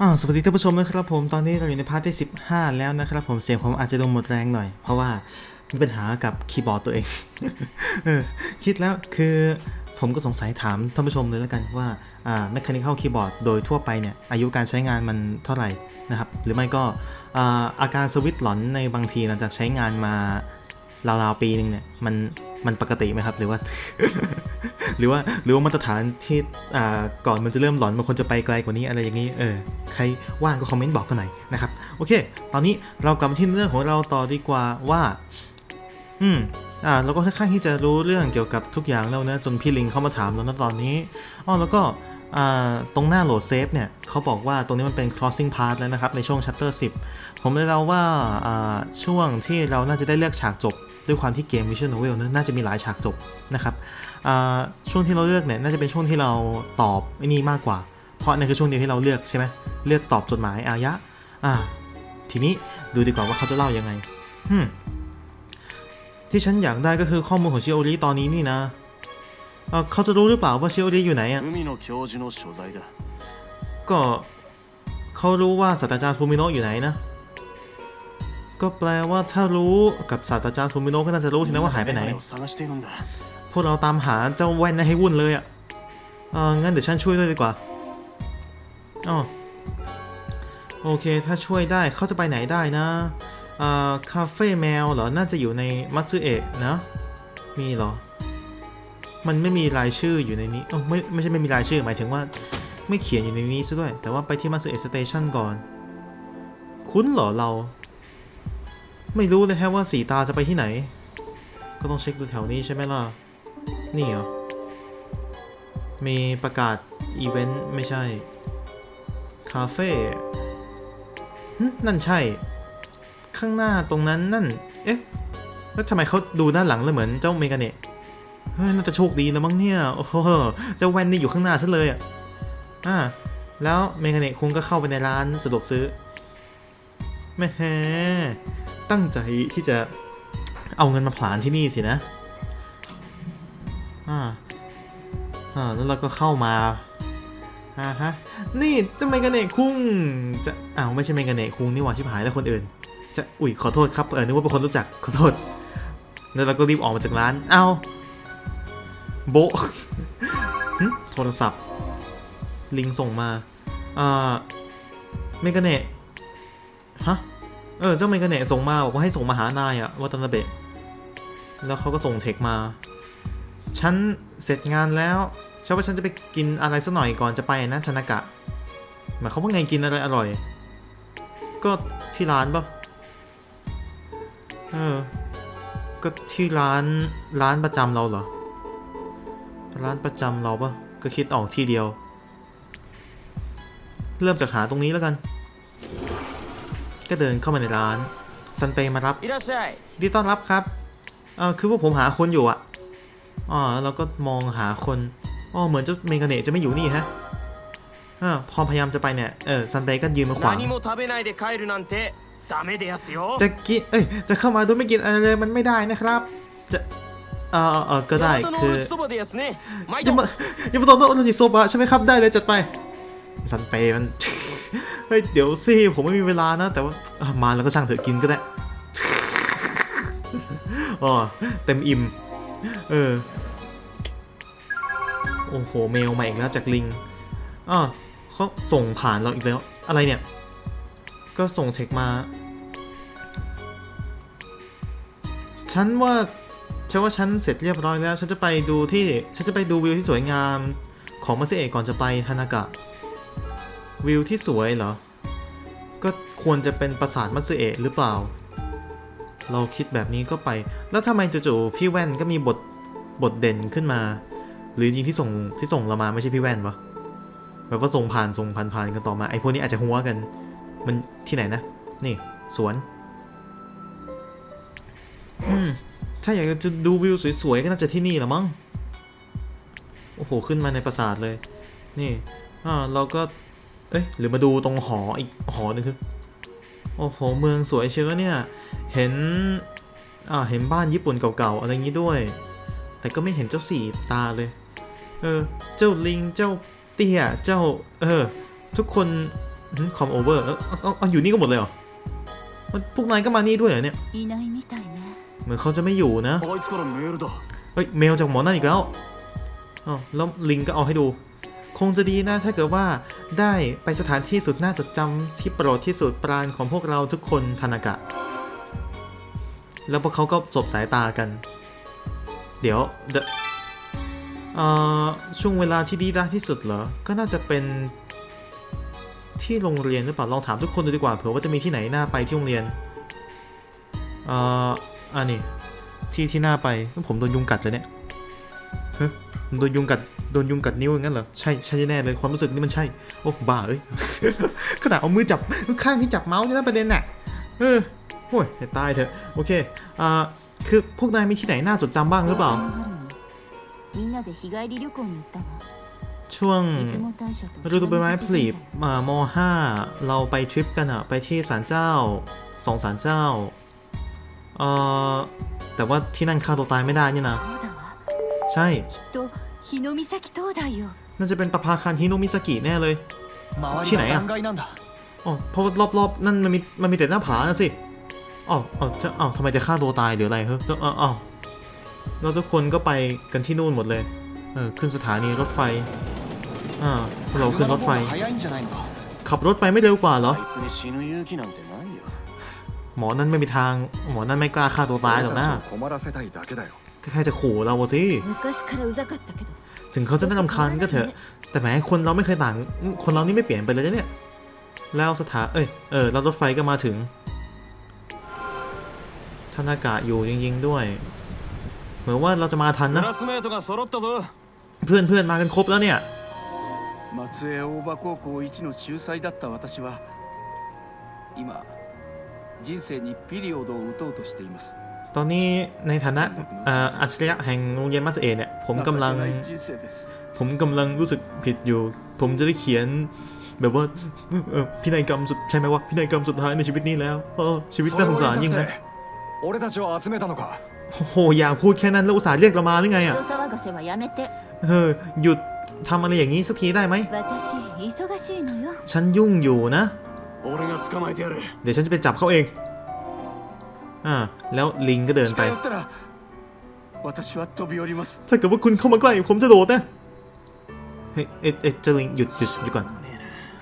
อ่าสวัสดีท่านผู้ชมนะครับผมตอนนี้เราอยู่ในพาร์ทที่ 15 แล้วนะครับผมเสียงผมอาจจะดูหมดแรงหน่อย เพราะว่ามีปัญหากับคีย์บอร์ดตัวเองเออคิดแล้วคือผมก็สงสัยถามท่านผู้ชมเลยแล้วกันว่าอ่า mechanical keyboard โดยทั่วไปเนี่ยอายุการใช้งานมันเท่าไหร่นะครับ หรือไม่ก็อาอาการสวิตช์หลอนในบางทีหลังจากใช้งานมาราวๆปีหนึ่งเนี่ยมัน มันปกติไหมครับ หรือว่า หรือว่าหรือว่ามาตรฐานที่อ่าก่อนมันจะเริ่มหลอนมันควรจะไปไกลกว่านี้อะไรอย่างนี้เออใครว่างก็คอมเมนต์บอกกันหน่อยนะครับโอเค ตอนนี้เรากลับมาที่เรื่องของเราต่อดีกว่าว่า อืมอ่าเราก็ค่อนข้างที่จะรู้เรื่องเกี่ยวกับทุกอย่างแล้วนะจนพี่ลิงเข้ามาถามเรานะตอนนี้อ๋อแล้วก็อ่าตรงหน้าโหลดเซฟเนี่ยเขาบอกว่าตรงนี้มันเป็น crossing path แล้วนะครับ ในช่วง chapter 10 ผมเลยเล่าว่าอ่าช่วงที่เราน่าจะได้เลือกฉากจบ ด้วยความที่เกมวิชวลโ Novel นั้นน่าจะมีหลายฉากจบนะครับช่วงที่เราเลือกเนี่ยน่าจะเป็นช่วงที่เราตอบไอ้นี่มากกว่า เพราะนั่นคือช่วงเดียวที่เราเลือกใช่ไหมเลือกตอบจดหมายอายะอ่าทีนี้ดูดีกว่าว่าเขาจะเล่ายังไงฮึที่ฉันอยากได้ก็คือข้อมูลของชิโอริตอนนี้นี่นะเขาจะรู้หรือเปล่าว่าชิโอริอยู่ไหนอะก็เขารู้ว่าศาสตราจารย์ฟูมิโนะอยู่ไหนนะ ก็แปลว่าถ้ารู้กับศาสตราจารย์ซูมิโนะก็น่าจะรู้ใช่ไหมว่าหายไปไหน พวกเราตามหาเจ้าแว่นนั้ให้วุ่นเลยอะเอองั้นเดี๋ยวฉันช่วยด้วยดีกว่าอ๋อโอเค ถ้าช่วยได้เขาจะไปไหนได้นะเอ่อคาเฟ่แมวเหรอ น่าจะอยู่ในมัตสึเอะนะ มีเหรอ มันไม่มีรายชื่ออยู่ในนี้อ๋อไม่ไม่ใช่ไม่มีรายชื่อ หมายถึงว่าไม่เขียนอยู่ในนี้ซะด้วย แต่ว่าไปที่มัตสึเอะสเตชันก่อน คุ้นเหรอเรา ไม่รู้เลยแฮะว่าสีตาจะไปที่ไหน ก็ต้องเช็คดูแถวนี้ใช่ไหมล่ะ นี่เหรอ มีประกาศอีเวนต์ไม่ใช่ คาเฟ่นั่นใช่ ข้างหน้าตรงนั้นนั่น เอ๊ะ แล้วทำไมเขาดูด้านหลังแล้วเหมือนเจ้าเมกาเนะเฮ้ยน่าจะโชคดีแล้วมั้งเนี่ย โอ้โห เจ้าแว่นนี่อยู่ข้างหน้าฉันเลยอะอ่าแล้วเมกาเนะคุงก็เข้าไปในร้านสะดวกซื้อแม่ ตั้งใจที่จะเอาเงินมาผลานที่นี่สินะ อ่า อ่า แล้วเราก็เข้ามา อ่าฮะ นี่จะเมกาเนะคุงจะ อ้าว ไม่ใช่เมกาเนะคุงนี่หว่าชิบหายแล้วคนอื่น จะ อุ้ย ขอโทษครับ เออ นึกว่าเป็นคนรู้จัก ขอโทษ แล้วเราก็รีบออกมาจากร้าน เอาโบโทรศัพท์ ลิงส่งมา อ่าเมกาเนะฮะ ออเจ้าเมกาเนะส่งมาบอกว่าให้ส่งมาหานายอะวัตนาเบะแล้วเขาก็ส่งเทคมา ฉันเสร็จงานแล้วฉันว่าฉันจะไปกินอะไรสักหน่อยก่อนจะไปนะธนากะหมายความว่าไงกินอะไรอร่อย ก็ที่ร้านปะเออ ก็ที่ร้านร้านประจำเราเหรอ ร้านประจำเราปะก็คิดออกที่เดียว เริ่มจากหาตรงนี้แล้วกัน ก็เดินเข้ามาในร้าน ซันเปมารับดีต้อนรับครับเออคือพวกผมหาคนอยู่อะอ๋อแล้วก็มองหาคนอ๋อเหมือนเจ้าเมกาเนะจะไม่อยู่นี่ฮะอพอพยายามจะไปเนี่ย เออซันเปก็ยืนมาขวางจะกินเอ้ย จะเข้ามาโดยไม่กินอะไรเลยมันไม่ได้นะครับ จะเออเออก็ได้คือยังมายังมาตอบโต้โอโรจิโซบะใช่ไหมครับ ได้เลยจัดไปซันเปมัน เฮ้ยเดี๋ยวสิผมไม่มีเวลานะ แต่ว่ามาแล้วก็ช่างเถอะกินก็ได้อ๋อเต็มอิ่ม เออ โอ้โหเมลมาอีกแล้วจากลิงอ่าเขาส่งผ่านเราอีกแล้ว อะไรเนี่ย ก็ส่งเทคมา ฉันว่าฉันว่าฉันเสร็จเรียบร้อยแล้ว ฉันจะไปดูที่ ฉันจะไปดูวิวที่สวยงาม ของมัสเอะก่อนจะไปฮานากะ วิวที่สวยเหรอ ก็ควรจะเป็นปราสาทมัตสึเอะหรือเปล่า เราคิดแบบนี้ก็ไป แล้วทำไมจู่ๆพี่แว่นก็มีบทบทเด่นขึ้นมา หรือจริงที่ส่งที่ส่งเรามาไม่ใช่พี่แว่นวะแบบว่าส่งผ่านส่งผ่านผ่านกันต่อมาไอ้พวกนี้อาจจะหัวกัน มันที่ไหนนะ นี่สวน อืมถ้าอยากจะดูวิวสวยๆก็น่าจะที่นี่ละมั้ง โอ้โห ขึ้นมาในปราสาทเลย นี่อ่าเราก็ เอ้ยหรือมาดูตรงหออีกหอหนึ่งคือโอ้โหเมืองสวยเชียวเนี่ยเห็นอ่าเห็นบ้านญี่ปุ่นเก่าๆอะไรอย่างนี้ด้วย แต่ก็ไม่เห็นเจ้าสี่ตาเลย เออ เจ้าลิงเจ้าเตี้ยเจ้า เออ ทุกคนคอมโอเวอร์เอออยู่นี่ก็หมดเลยเหรอพวกนายก็มานี่ด้วยเหรอเนี่ยเหมือนเขาจะไม่อยู่นะเฮ้ยเมลจากหมอนั่นอีกแล้วอ๋อแล้วลิงก็เอาให้ดู คงจะดีนะถ้าเกิดว่าได้ไปสถานที่สุดน่าจดจำที่โปรดที่สุดปราณของพวกเราทุกคนทานากะ แล้วพวกเขาก็สบสายตากัน เดี๋ยวเดยวเอ่อช่วงเวลาที่ดีได้ที่สุดเหรอ ก็น่าจะเป็นที่โรงเรียนหรือเปล่าลองถามทุกคนดูดีกว่าเผื่อว่าจะมีที่ไหนน่าไปที่โรงเรียนเอ่ออันนี้ที่ที่น้าไปผมโดนยุงกัดเลยเนี่ยเฮ้ยมโดนยุงกัด โดนยุงกัดนิ้วอย่างนั้นเหรอ ใช่ ใช่แน่เลยความรู้สึกนี้มันใช่ โอ้บ้าเอ้ยขนาดเอามือจับข้างที่จับเมาส์นี่นะประเด็นน่ะเออห่วยตายเถอะ โอเค อ่า คือพวกนายมีที่ไหนน่าจดจำบ้างหรือเปล่า ช่วงฤดูใบไม้ผลิมามห้าเราไปทริปกันอะไปที่ศาลเจ้าสองศาลเจ้า เอ่อ แต่ว่าที่นั่นฆ่าตัวตายไม่ได้นี่นะ ใช่ きっと日の岬灯台よ น่าจะเป็นประภาคารฮิโนมิสกิแน่เลย 周りが断崖なんだ อ๋อเพราะว่ารอบๆ นั่นมันมีมันมีแต่หน้าผานะสิอ๋ออ๋อจะอ๋อทำไมจะฆ่าตัวตายหรืออะไรเฮ้ยแล้วอ๋ออ๋อแล้วทุกคนก็ไปกันที่นู่นหมดเลย เออ ขึ้นสถานีรถไฟ อ่าเราขึ้นรถไฟ 早いんじゃないのか ขับรถไปไม่เร็วกว่าเหรอ あいつに死ぬ勇気なんてないよ หมอนั่นไม่มีทาง หมอนั่นไม่กล้าฆ่าตัวตายหรอกนะ 困らせたいだけだよ ก็แค่จะขู่เราอะสิ 昔からうざかったけど ถึงเขาจะน่ารำคาญก็เถอะ แต่แหมคนเราไม่เคยต่าง คนเรานี่ไม่เปลี่ยนไปเลยนะเนี่ย แล้วสถานเอ้ย เออ แล้วรถไฟก็มาถึงท่านอากาศอยู่จริงๆด้วย เหมือนว่าเราจะมาทัน ク นะ ラスメートが揃ったぞ เพื่อนเพื่อนมากันครบแล้วเนี่ย 松江大場高校一の秀才だった私は今人生にピリオドを打とうとしています ตอนนี้ในฐานะอัจฉริยะแห่งโรงเรียนมัธตเอเนี่ยผมกำลัง ผมกำลังรู้สึกผิดอยู่ ผมจะได้เขียนแบบว่าพินัยกรรมสุดใช่ไหมว่าพินัยกรรมสุดท้ายในชีวิตนี้แล้วชีวิตน่าสงสารยิ่งนะโอ้โหอยากพูดแค่นั้นแล้วอุตส่าห์เรียกเรามาได้ไงอะเฮ้อหยุดทำอะไรอย่างนี้สักทีได้ไหมฉันยุ่งอยู่นะ เดี๋ยวฉันจะไปจับเขาเอง อ่าแล้วลิงก็เดินไป ถ้าเกิดว่าคุณเข้ามาใกล้ผมจะโดดนะ เฮ้ยเอ็ดเอ็ดจลิงหยุดหยุดหยุดก่อน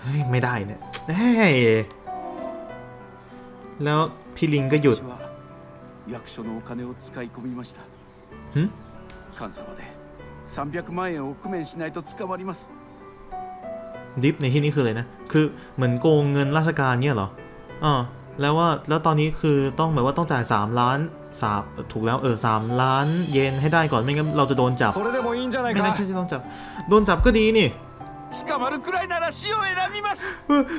เฮ้ยไม่ได้เนี่ยเฮ้ยแล้วพี่ลิงก็หยุดฮึดิฟในที่นี้คืออะไรนะ คือเหมือนโกงเงินราชการเนี่ยเหรอ อ่า แล้วว่าแล้วตอนนี้คือต้องแบบว่าต้องจ่าย 3 ล้านสามถูกแล้วเออสามล้านเยนให้ได้ก่อนไม่งั้นเราจะโดนจับไม่ได้ใช่จะโดนจับโดนจับก็ดีนี่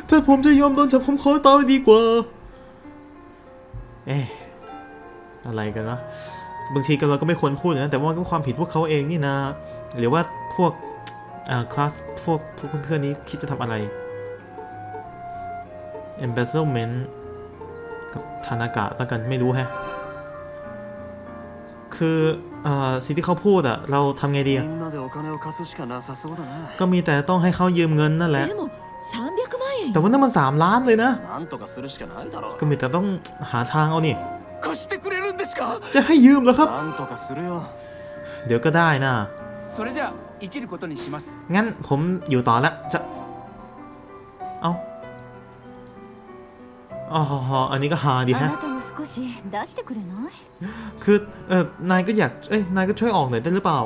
ถ้าผมจะยอมโดนจับผมขอตายดีกว่า เอ๊ะอะไรกันวะบางทีกันเราก็ไม่ควรพูดนะแต่ว่าก็ความผิดพวกเขาเองนี่นะ หรือว่าพวกอ่าคลาสพวกพวกเพื่อนๆนี้คิดจะทำอะไร embezzlement กับทานากะแล้วกันไม่รู้แฮะ คืออสิ่งที่เขาพูดอะเราทำไงดีก็มีแต่ต้องให้เขายืมเงินนั่นแหละ แต่ว่านั่นมัน 3 ล้านเลยนะ ก็มีแต่ต้องหาทางเอานี่ จะให้ยืมเหรอครับ เดี๋ยวก็ได้นะงั้นผมอยู่ต่อละจะ อ๋ออันนี้ก็ฮาดีฮะคือเออนายก็อยากเอ้ยนายก็ช่วยออกหน่อยได้หรือเปล่า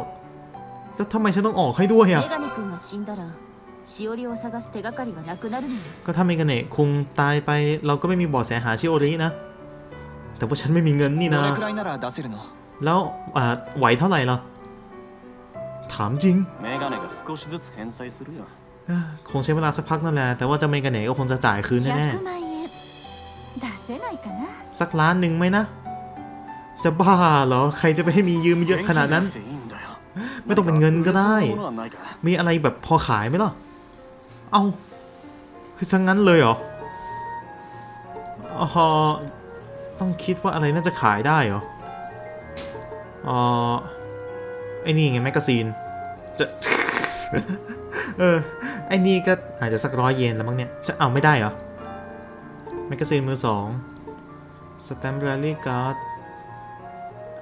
แล้วทำไมฉันต้องออกให้ด้วยอะก็ถ้าเมกาเนะคงตายไป เราก็ไม่มีบอดแสหาชิโอรินะ แต่ว่าฉันไม่มีเงินนี่นะ แล้วไหวเท่าไหร่ล่ะ ถามจริงคงใช้เวลาสักพักนั่นแหละ แต่ว่าจะเมกาเนะก็คงจะจ่ายคืนแน่ๆ สักล้านหนึ่งไหมนะ จะบ้าเหรอ ใครจะไปให้มียืมเยอะขนาดนั้น ไม่ต้องเป็นเงินก็ได้ มีอะไรแบบพอขายไหมล่ะ เอาคือซังงั้นเลยเหรออ๋อต้องคิดว่าอะไรน่าจะขายได้เหรออ๋อไอ้นี่ไงแมกกาซีน จะ เออ ไอ้นี่ก็อาจจะสักร้อยเยนแล้วมั้งเนี่ย จะเอาไม่ได้เหรอ แมกกาซีนมือสองสแตมป์แรลลี่การ์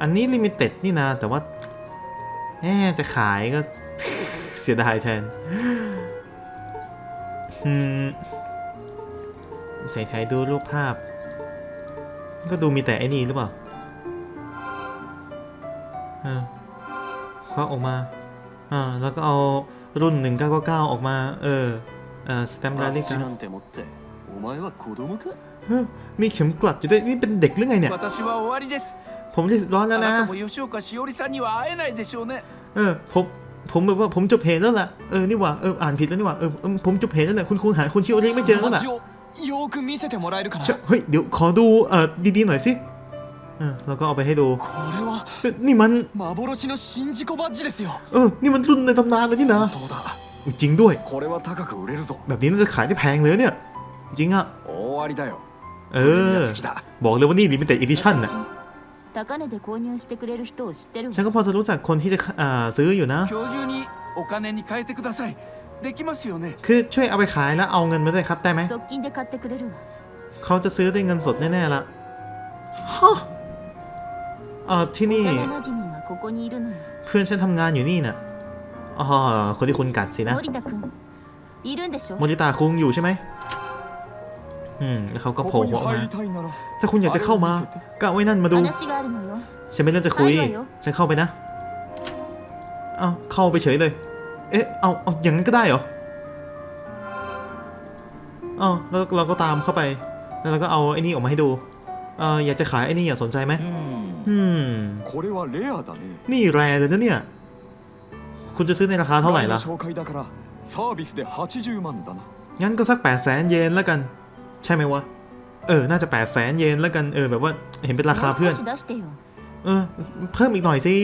อันนี้ลิมิเต็ดนี่นะ แต่ว่าแหมจะขายก็ เสียดายแทนืมถ่ายๆดูรูปภาพ ก็ดูมีแต่ไอ้นี่หรือเปล่าควักออกมา อ่า แล้วก็เอารุ่น 1999 ออกมา เออเออสแตมป์ดาริกา ร์ な ด んて持ってお前は子供か เฮ้ยมีเข็มกลัดอยู่ด้วย นี่เป็นเด็กหรือไงเนี่ย 私は終わりです ผมเรียบร้อย あ แล้วนะ なたも吉岡しおりさんには会えないでしょうね เออผมผมแบบว่าผมจบเพจแล้วล่ะเออนี่หว่าเอออ่านผิดแล้วนี่หว่าเออเออผมจบเพจแล้วแหละคุณครูหาคุณชิโอริไม่เจอแล้วล่ะ をよーく見せてもらえるかな เชเฮ้ยเดี๋ยวขอดูเออดีๆหน่อยสิเออแล้วก็เอาไปให้ดู これは เอ้ยนี่มัน 幻の宍道湖バッジですよ เออนี่มันรุ่นในตำนานเลยนี่นะ どうだ อุ๊ยจริงด้วย これは高く売れるぞ แบบนี้น่าจะขายได้แพงเลยเนี่ย จริงอะเออ บอกเลยว่านี่ลิมิเต็ดอีดิชั่นนะฉันก็พอจะรู้จักคนที่จะซื้ออยู่นะ คือช่วยเอาไปขายแล้วเอาเงินมาด้วยครับได้ไหม เขาจะซื้อด้วยเงินสดแน่ๆละฮะเออที่นี่ เพื่อนฉันทำงานอยู่นี่น่ะอ๋อคนที่คุณกัดสินะ โมริตาคุงอยู่ใช่ไหมืมแล้วเขาก็โผล่หัวมาถ้าคุณอยากจะเข้ามาก็ไว้นั่นมาดู ฉันไม่เล่นจะคุย ฉันเข้าไปนะ เอาเข้าไปเฉยเลย เอ๊ะ เอาเอาอย่างนั้นก็ได้เหรออ๋อแล้วเราก็ตามเข้าไป แล้วเราก็เอาไอ้นี่ออกมาให้ดูเอออยากจะขายไอ้นี่อยากสนใจไหมอืมนี่แรเลยนะเนี่ย คุณจะซื้อในราคาเท่าไหร่ล่ะงั้นก็สักแปดแสนเยนแล้วกัน ใช่ไหมวะ เออ น่าจะแปดแสนเยนแล้วกัน เออ แบบว่า เห็นเป็นราคาเพื่อน เออ เพิ่มอีกหน่อยสิ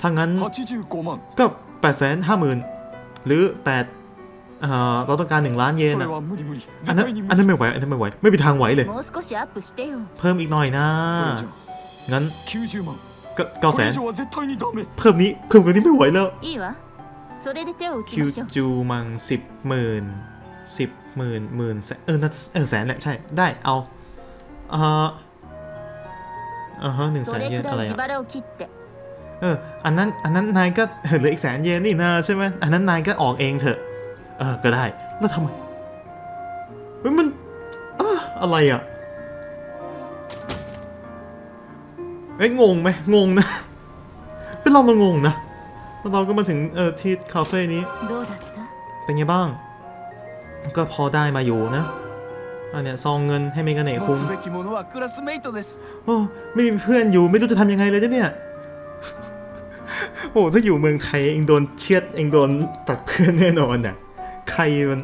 ถ้างั้น ก็แปดแสนห้าหมื่นหรือแปดเราต้องการ 1 ล้านเยนนะอันนั้นอันนั้นไม่ไหว อันนั้นไม่ไหว ไม่มีทางไหวเลย เพิ่มอีกหน่อยนะ งั้นก็เก้าแสนเพิ่มนี้เพิ่มกว่านี้ไม่ไหวแล้วคิวจูมังสิบหมื่นสิบ หมื่นหมื่นแสนเออเออแสนแหละใช่ได้เอาเออเออฮะหนึ่งแสนเยนอะไรอะเอออันนั้นอันนั้นนายก็เหลืออีกแสนเยนนี่นะใช่ไหมอันนั้นนายก็ออกเองเถอะเออก็ได้แล้วทำไมเฮ้ยมันออะไรอะเอ้ยงงไหมงงนะ เป็นเราเรางงนะเราก็มาถึงเออที่คาเฟ่นี้เป็นไงบ้าง ก็พอได้มาอยู่นะอันเนี้ยซองเงินให้เมกาเนคุ้มโอ้ไม่มีเพื่อนอยู่ไม่รู้จะทำยังไงเลยเนี่ยโอ้ถ้าอยู่เมืองไทยเองโดนเชียดเองโดนตัดเพื่อนแน่นอนเน่ยใครมัน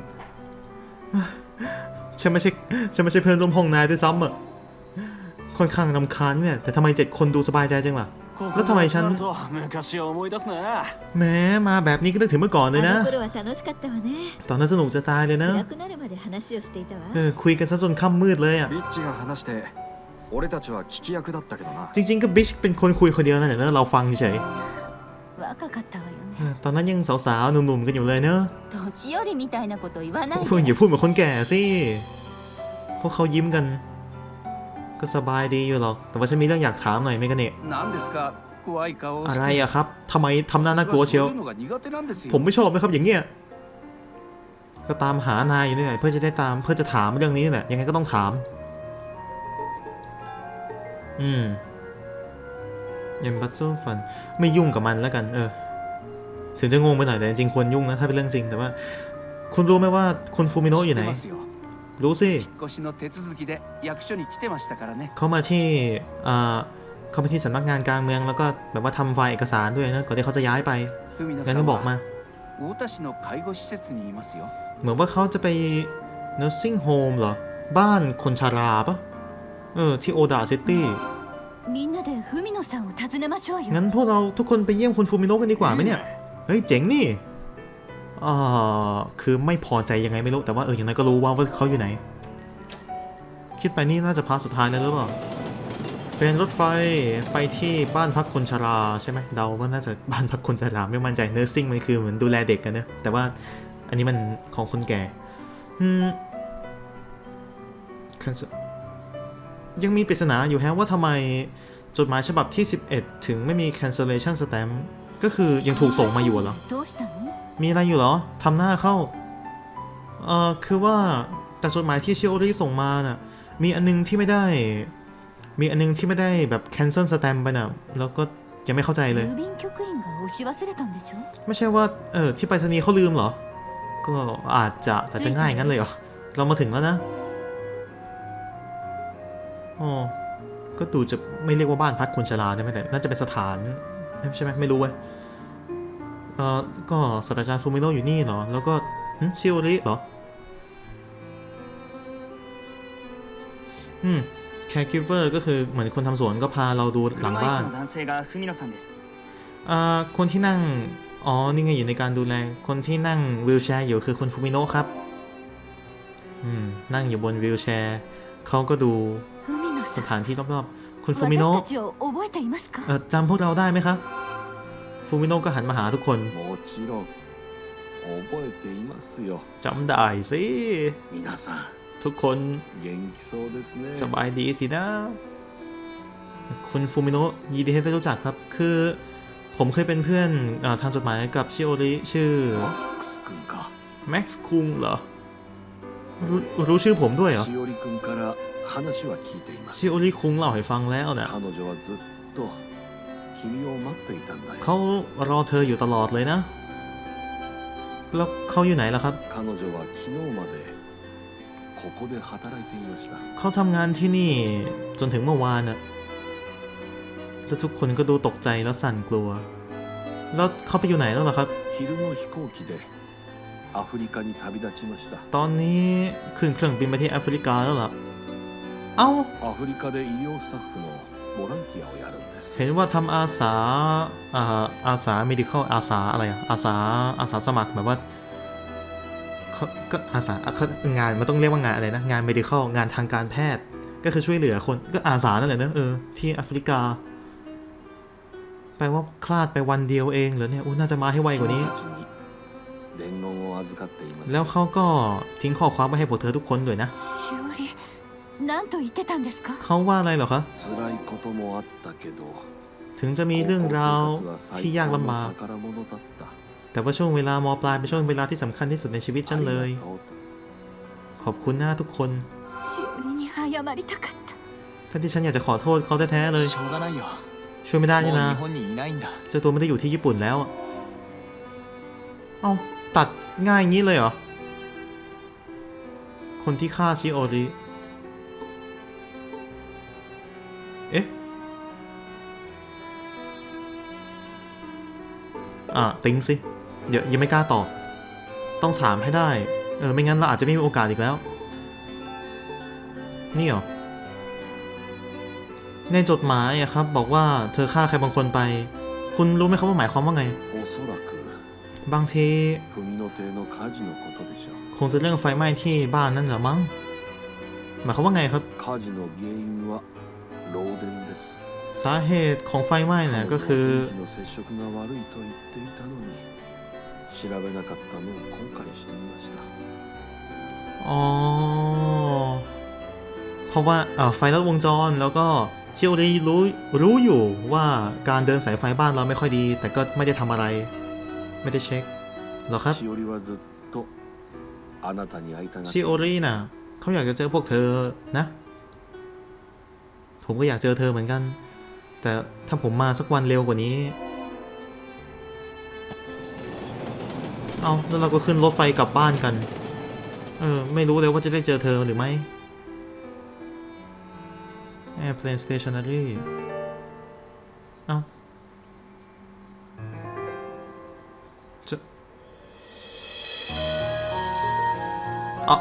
ฉันไม่ใช่ฉันไม่ใช่เพื่อนร่วมห้องนายด้วยซ้ำอะค่อนข้างลำคาญเนี่ยแต่ทำไมเจ็ดคนดูสบายใจจังล่ะ แล้วทำไมฉัน แม้มาแบบนี้ก็นึกถึงเมื่อก่อนเลยนะ ตอนนั้นสนุกจะตายเลยนะออคุยกันซะจนค่ำมืดเลยอะ จริงๆก็บิชเป็นคนคุยคนเดียวนะแต่เราฟังเฉยตอนนั้นยังสาวๆหนุ่มๆกันอยู่เลยเนอะพิ่อย่าพูดเหมือนคนแก่สิพวกเขายิ้มกัน็สบายดีอยู่หรอก แต่ว่าฉันมีเรื่องอยากถามหน่อยไม่กันเนี่ยอะไรอะครับทำไมทำหน้าน่ากลัวเชียว ผมไม่ชอบนะครับอย่างเงี้ย ก็ตามหานายอยู่เนี่ยเพื่อจะได้ตามเพื่อจะถามเรื่องนี้แหละยังไงก็ต้องถาม อืมเอ็บัตโซฟันไม่ยุ่งกับมันแล้วกัน เออ ถึงจะงงไปหน่อยแต่จริงๆควรยุ่งนะถ้าเป็นเรื่องจริงแต่ว่า คุณรู้ไหมว่าคุณฟูมิโนะอยู่ไหน รู้สิเขามาที่เขาไปที่สำนักงานกลางเมืองแล้วก็แบบว่าทำไฟล์เอกสารด้วยนะก่อนที่เขาจะย้ายไปงั้นก็บอกมาเหมือนว่าเขาจะไป nursing home เหรอ บ้านคนชาราปะเออ ที่โอดาซิตี้งั้นพวกเราทุกคนไปเยี่ยมคุณฟูมิโนกันดีกว่าไหมเนี่ย เฮ้ย เจ๋งนี่ เออคือไม่พอใจยังไงไม่รู้ แต่ว่าเอออย่างไรก็รู้ว่าว่าเขาอยู่ไหน คิดไปนี่น่าจะพาสุดท้ายนะหรือเปล่า เป็นรถไฟไปที่บ้านพักคนชราใช่ไหมเดาว่าน่าจะบ้านพักคนชราไม่มั่นใจเนอร์ซิ่งมันคือเหมือนดูแลเด็กกันเนะแต่ว่าอันนี้มันของคนแก่อืมยังมีปริศนาอยู่แฮะว่าทำไมจดหมายฉบับที่ 11 ถึงไม่มี cancellation stamp ก็คือยังถูกส่งมาอยู่เหรอ มีอะไรอยู่เหรอทำหน้าเข้า เอ่อ คือว่าแต่จดหมายที่ชิโอริส่งมานะ่ะ มีอันนึงที่ไม่ได้ มีอันนึงที่ไม่ได้แบบ cancel stamp ไปนะ่ะ แล้วก็ยังไม่เข้าใจเลย ไม่ใช่ว่า เออที่ไปรษณีย์เขาลืมเหรอ ก็อาจจะแต่จะง่ายงั้นเลยเหรอ เรามาถึงแล้วนะอ๋อก็ดูจะไม่เรียกว่าบ้านพักคนชราได้ไหมแต่น่าจะเป็นสถาน ใช่ไหมไม่รู้เว้ย เอ่อก็ศาสตราจารย์ฟูมิโนอยู่นี่เหรอ แล้วก็ชิโอริเหรอ อืมแคร์กิเวอร์ก็คือเหมือนคนทำสวนก็พาเราดูหลังบ้านคนที่นั่ง อ๋อ นี่ไงอยู่ในการดูแล คนที่นั่งวิวแชร์อยู่คือคุณฟูมิโนครับ อืม นั่งอยู่บนวิวแชร์ เขาก็ดูสถานที่รอบๆ คุณฟูมิโนจำพวกเราได้ไหมครับ ฟูมิโนะก็หันมาหาทุกคนจำได้สิทุกคนสบายดีสินะ คุณฟูมิโนะยินดีให้ได้รู้จักครับ คือผมเคยเป็นเพื่อนอทางจดหมายกับชิโอริชื่อแม็กซ์คุงเหรอรรู้ชื่อผมด้วยเหรอ ชิโอริคุงเล่าให้ฟังแล้วนะ เขารอเธออยู่ตลอดเลยนะ แล้วเขาอยู่ไหนล่ะครับ เขาทำงานที่นี่จนถึงเมื่อวานน่ะ แล้วทุกคนก็ดูตกใจและสั่นกลัว แล้วเขาไปอยู่ไหนแล้วล่ะครับ ตอนนี้ขึ้นเครื่องบินไปที่แอฟริกาแล้วล่ะ เอา้า เห็นว่าทำอาสาอาอาสา medical อาสาอะไรอะอาสาอาสาสมัครแบบว่าก็อาสางานมันต้องเรียกว่างานอะไรนะ งาน medical งานทางการแพทย์ ก็คือช่วยเหลือคนก็อาสานั่นแหละนะเออที่แอฟริกา แปลว่าคลาดไปวันเดียวเองเหรอเนี่ยอู้น่าจะมาให้ไวกว่านี้ แล้วเขาก็ทิ้งข้อความไว้ให้พวกเธอทุกคนด้วยนะ しおり何と言ってたんですか เขาว่าอะไรเหรอคะ 辛いこともあったけど ถึงจะมีเรื่องราวที่ยากลำบาก 宝物だった แต่ว่าช่วงเวลามปลายเป็นช่วงเวลาที่สำคัญที่สุดในชีวิตฉันเลย ありがとうと ขอบคุณนะทุกคน しおりに謝りたかった ทั้งที่ฉันอยากจะขอโทษเขาแท้ๆเลย しょうがないよ ช่วยไม่ได้ もう นี่ 日 นะ 本にいないんだ เจ้าตัวไม่ได้อยู่ที่ญี่ปุ่นแล้ว เอาตัดง่ายอย่างนี้เลยเหรอ คนที่ฆ่าชิโอริ เอ๊ะอะติ้งสิอย่ายังไม่กล้าตอบ ต้องถามให้ได้ เออ ไม่งั้นเราอาจจะไม่มีโอกาสอีกแล้ว นี่เหรอ ในจดหมายอะครับ บอกว่าเธอฆ่าใครบางคนไป คุณรู้ไหมครับว่าหมายความว่าไง บางทีคงจะเรื่องไฟไหม้ที่บ้านนั่นแหละมั้ง หมายความว่าไงครับ สาเหตุของไฟไหม้นะก็คืออเพราะว่าเออไฟลัดวงจรแล้วก็เชียวรีรู้รู้อยู่ว่าการเดินสายไฟบ้านเราไม่ค่อยดี แต่ก็ไม่ได้ทำอะไร ไม่ได้เช็คหรอครับชิโอรีนะเขาอยากจะเจอพวกเธอนะ ผมก็อยากเจอเธอเหมือนกัน แต่ถ้าผมมาสักวันเร็วกว่านี้ เอาแล้วเราก็ขึ้นรถไฟกลับบ้านกัน เออ ไม่รู้เลยว่าจะได้เจอเธอหรือไม่ Airplane Stationery เอาจะอะ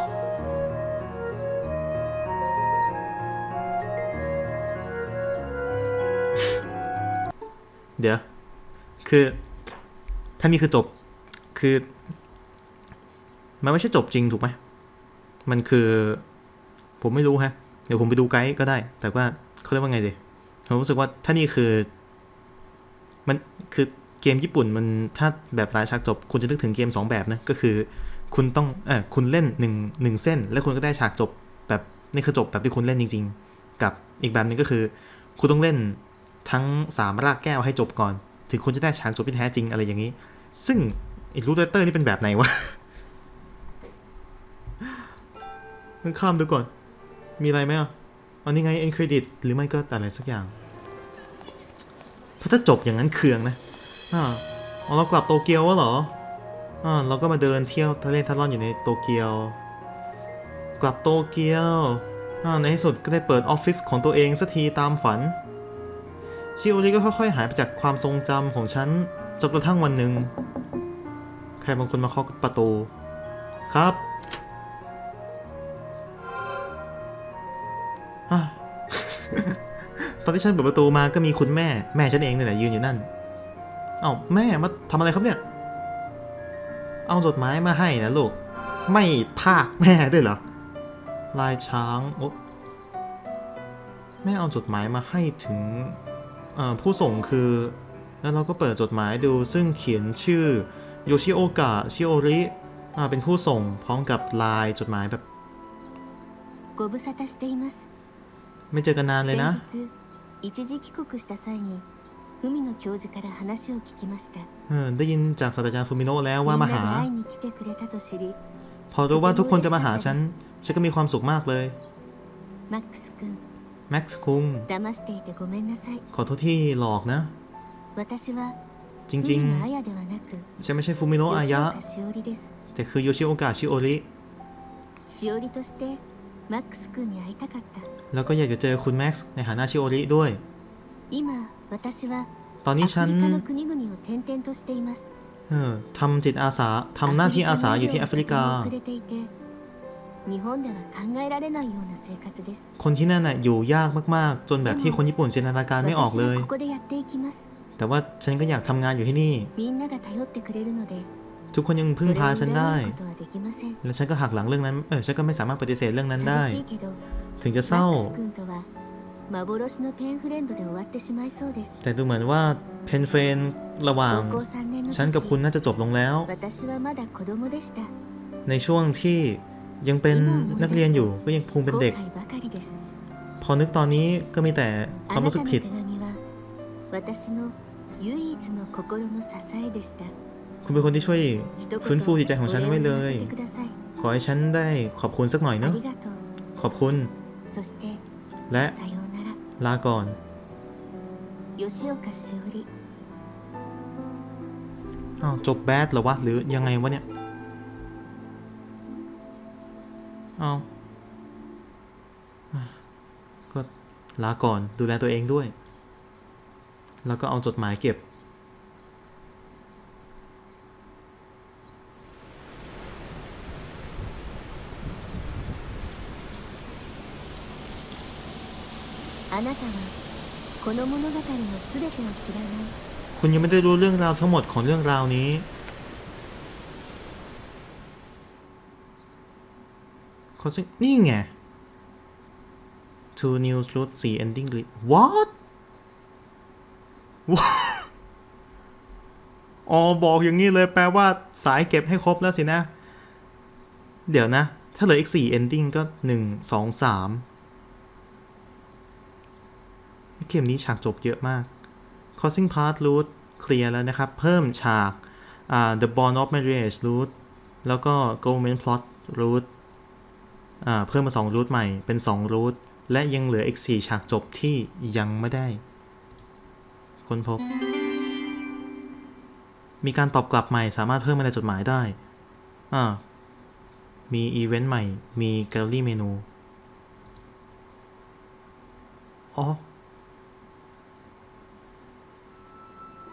เดี๋ยว คือ ถ้านี่คือจบ คือ มันไม่ใช่จบจริงถูกไหม มันคือ ผมไม่รู้ฮะ เดี๋ยวผมไปดูไกด์ก็ได้ แต่ว่าเขาเรียกว่าไงดีผมรู้สึกว่าถ้านี่คือ มันคือเกมญี่ปุ่นมันถ้าแบบรายฉากจบ คุณจะนึกถึงเกมสองแบบนะ ก็คือคุณต้องเออคุณเล่นหนึ่งหนึ่งเส้น แล้วคุณก็ได้ฉากจบแบบนี่คือจบแบบที่คุณเล่นจริง ๆ กับอีกแบบหนึงก็คือ คุณต้องเล่น ทั้งสามรากแก้วให้จบก่อน ถึงคุณจะได้ฉากจบที่แท้จริงอะไรอย่างนี้ ซึ่งอีรูเตอร์นี่เป็นแบบไหนวะมันข้ามดูก่อน มีอะไรไหมอะอันนี้ไงเอ็นเครดิตหรือไม่ก็อะไรสักอย่าง เพราะถ้าจบอย่างนั้นเคืองนะอ่าเรากลับโตเกียววะเหรออ่าเราก็มาเดินเที่ยวทะเลทะล่อนอยู่ในโตเกียว กลับโตเกียวอ่าในที่สุดก็ได้เปิดออฟฟิศของตัวเองสักทีตามฝัน ชิโอริก็ค่อยๆ หายไปจากความทรงจำของฉันจนกระทั่งวันหนึ่ง ใครบางคนมาเคาะประตู ครับตอนที่ฉันเปิดประตูมาก็มีคุณแม่แม่ฉันเองเนี่ยแหละยืนอยู่นั่น เอ้าแม่มาทำอะไรครับเนี่ย เอาจดหมายมาให้นะลูก ไม่ภาคแม่ด้วยเหรอ ลายช้างโอ๊ะแม่เอาจดหมายมาให้ถึง ผู้ส่งคือ แล้วเราก็เปิดจดหมายดูซึ่งเขียนชื่อโยชิโอกะชิโอริเป็นผู้ส่งพร้อมกับลายจดหมายแบบไม่เจอกันนานเลยนะได้ยินจากศาสตราจารย์ฟูมิโนะแล้วว่ามาหา พอรู้ว่าทุกคนจะมาหาฉัน ฉันก็มีความสุขมากเลย Max 君 แม็กซ์คุงขอโทษที่หลอกนะ จริงๆฉันไม่ใช่ฟูมิโนะอายะ แต่คือโยชิโอกะชิโอริแล้วก็อยากจะเจอคุณแม็กซ์ในฐานะชิโอริด้วย ตอนนี้ฉันทำจิตอาสาทำหน้าที่อาสาอยู่ที่แอฟริกา คนที่นั่นน่ะอยู่ยากมากๆ จนแบบที่คนญี่ปุ่นจินตนาการไม่ออกเลย แต่ว่าฉันก็อยากทำงานอยู่ที่นี่ ทุกคนยังพึ่งพาฉันได้ และฉันก็หักหลังเรื่องนั้น เออฉันก็ไม่สามารถปฏิเสธเรื่องนั้นได้ ถึงจะเศร้า แต่ดูเหมือนว่าเพนเฟนระหว่าง ฉันกับคุณน่าจะจบลงแล้ว ในช่วงที่ ยังเป็นนักเรียนอยู่ก็ยังภูมิเป็นเด็ก พอนึกตอนนี้ก็มีแต่ความรู้สึกผิด คุณเป็นคนที่ช่วยฟื้นฟูจิตใจของฉันไว้เลย ขอให้ฉันได้ขอบคุณสักหน่อยเนอะขอบคุณ และลาก่อน อ้าวจบแบดเหรอวะ หรือยังไงวะเนี่ย อ้าวก็ลาก่อนดูแลตัวเองด้วย แล้วก็เอาจดหมายเก็บ あなたはこの物語のすべてを知らない คุณยังไม่ได้รู้เรื่องราวทั้งหมดของเรื่องราวนี้ เขาซึ่งนี่ไง Two News Road 4 Ending Lip What What อ๋อ บอกอย่างนี้เลยแปลว่าสายเก็บให้ครบแล้วสินะ เดี๋ยวนะ ถ้าเหลืออีก 4 ending ก็ 1 2 3 เกมนี้ฉากจบเยอะมาก Crossing Path Route เคลียร์แล้วนะครับ เพิ่มฉากอ่า The Bond of Marriage Route แล้วก็ Government Plot Route เพิ่มมา2รูทใหม่เป็น2รูทและยังเหลืออีก 4 ฉากจบที่ยังไม่ได้ ค้นพบ มีการตอบกลับใหม่สามารถเพิ่มมาในจดหมายได้ อ่า มีอีเวนต์ใหม่ มีแกลเลอรี่เมนู อ๋อ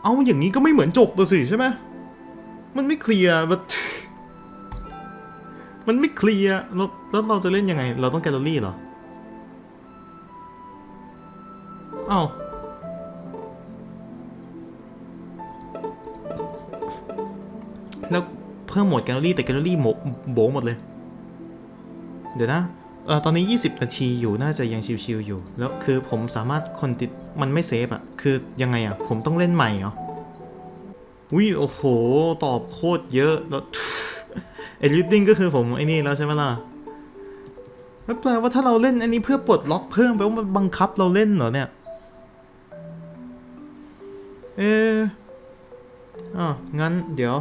เอาอย่างนี้ก็ไม่เหมือนจบเลยสิใช่ไหม มันไม่เคลียร์ มันไม่เคลียร์แล้วแล้วเราจะเล่นยังไง เราต้องแกลเลอรี่เหรอเอ้าแล้วเพิ่มโหมดแกลเลอรี่แต่แกลเลอรี่โหมโบหมดเลย เดี๋ยวนะเออตอนนี้ 20 นาทีอยู่น่าจะยังชิวๆอยู่ แล้วคือผมสามารถคนติดมันไม่เซฟอะคือยังไงอะผมต้องเล่นใหม่เหรอวิโอ้โห ตอบโคตรเยอะแล้ว ไอ้ reading ก็คือผมไอ้นี่แล้วใช่ไหมล่ะแล้วแปลว่าถ้าเราเล่นอันนี้เพื่อปลดล็อกเพิ่มแปลว่ามันบังคับเราเล่นเหรอเนี่ย เอออะงั้นเดี๋ยว